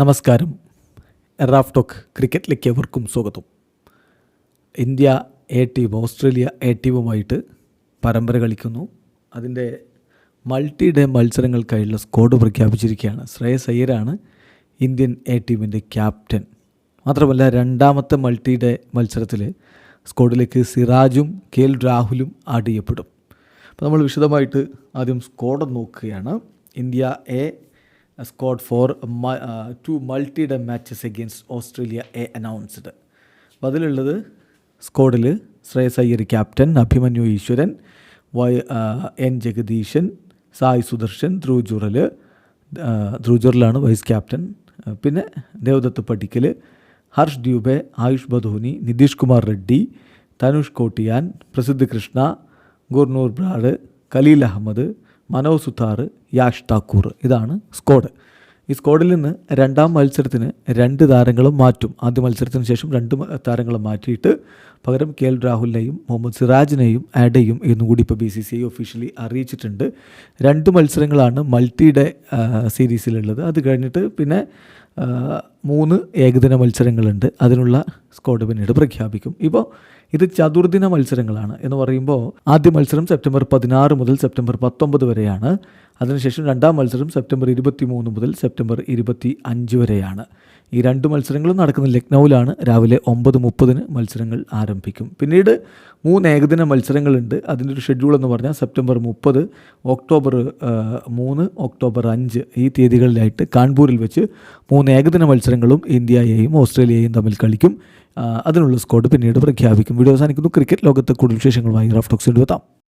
നമസ്കാരം. Raf talk ക്രിക്കറ്റിലേക്ക് എവർക്കും സ്വാഗതം. India A team Australia A ടീമുമായിട്ട് പരമ്പര കളിക്കുന്നു. അതിന്റെ മൾട്ടി ഡേ മത്സരങ്ങൾക്കായുള്ള സ്കോഡ് പ്രഖ്യാപിച്ചിരിക്കുകയാണ്. ശ്രേയസ് അയ്യരാണ് ഇന്ത്യൻ എ ടീമിന്റെ ക്യാപ്റ്റൻ. മാത്രമല്ല രണ്ടാമത്തെ മൾട്ടി ഡേ മത്സരത്തിൽ സ്കോഡിലേക്ക് സിറാജും കെ എൽ രാഹുലും ആഡ് ചെയ്യപ്പെടും. അപ്പോൾ നമ്മൾ വിശദമായിട്ട് ആദ്യം സ്കോഡ് നോക്കുകയാണ്. India A squad for two multi day matches against Australia A announced അപ്പോൾ അതിലുള്ളത് സ്കോഡിൽ Shreyas Iyer captain Abhimanyu Easwaran Y N Jagadeesan Sai Sudharsan Dhruv Jurel vice captain പിന്നെ ദേവദത്ത് പട്ടിക്കൽ ഹർഷ് ദ്യൂബെ ആയുഷ് ബധോനി നിതീഷ് കുമാർ റെഡ്ഡി തനുഷ് കോട്ടിയാൻ പ്രസിദ്ധ് കൃഷ്ണ ഗുർനൂർ ബ്രാഡ് ഖലീൽ അഹമ്മദ് മനോജ് സുതാർ യാഷ് താക്കൂർ ഇതാണ് സ്ക്വാഡ് ഈ സ്ക്വാഡിൽ നിന്ന് രണ്ടാം മത്സരത്തിന് രണ്ട് താരങ്ങളും മാറ്റും. ആദ്യ മത്സരത്തിന് ശേഷം രണ്ട് താരങ്ങളും മാറ്റിയിട്ട് പകരം കെ എൽ രാഹുലിനെയും മുഹമ്മദ് സിറാജിനെയും ആഡ് ചെയ്യും എന്നും കൂടി ഇപ്പോൾ B C C I officially അറിയിച്ചിട്ടുണ്ട്. രണ്ട് മത്സരങ്ങളാണ് മൾട്ടി ഡേ സീരീസിലുള്ളത് അത് കഴിഞ്ഞിട്ട് പിന്നെ മൂന്ന് ഏകദിന മത്സരങ്ങളുണ്ട്. അതിനുള്ള സ്ക്വാഡ് പിന്നീട് പ്രഖ്യാപിക്കും. ഇപ്പോൾ ഇത് ചതുർദിന മത്സരങ്ങളാണ് എന്ന് പറയുമ്പോൾ ആദ്യ മത്സരം സെപ്റ്റംബർ പതിനാറ് മുതൽ സെപ്റ്റംബർ പത്തൊമ്പത് വരെയാണ്. അതിനുശേഷം രണ്ടാം മത്സരം സെപ്റ്റംബർ ഇരുപത്തി മൂന്ന് മുതൽ സെപ്റ്റംബർ ഇരുപത്തി അഞ്ച് വരെയാണ്. ഈ രണ്ട് മത്സരങ്ങളും നടക്കുന്ന ലക്നൗവിലാണ്. രാവിലെ ഒമ്പത് മുപ്പതിന് മത്സരങ്ങൾ ആരംഭിക്കും. പിന്നീട് മൂന്ന് ഏകദിന മത്സരങ്ങളുണ്ട്. അതിന്റെ ഒരു ഷെഡ്യൂൾ എന്ന് പറഞ്ഞാൽ സെപ്റ്റംബർ മുപ്പത് ഒക്ടോബർ മൂന്ന് ഒക്ടോബർ അഞ്ച് ഈ തീയതികളിലായിട്ട് കാൺപൂരിൽ വെച്ച് മൂന്ന് ഏകദിന മത്സരങ്ങളും ഇന്ത്യയെയും ഓസ്ട്രേലിയയെയും തമ്മിൽ കളിക്കും. അതിനുള്ള സ്കോഡ് പിന്നീട് പ്രഖ്യാപിക്കും. വീഡിയോ അവസാനിക്കുന്നു. ക്രിക്കറ്റ് ലോകത്തെ കൂടുതൽ വിശേഷങ്ങളുമായി റഫ് ടോക്സ് എത്താം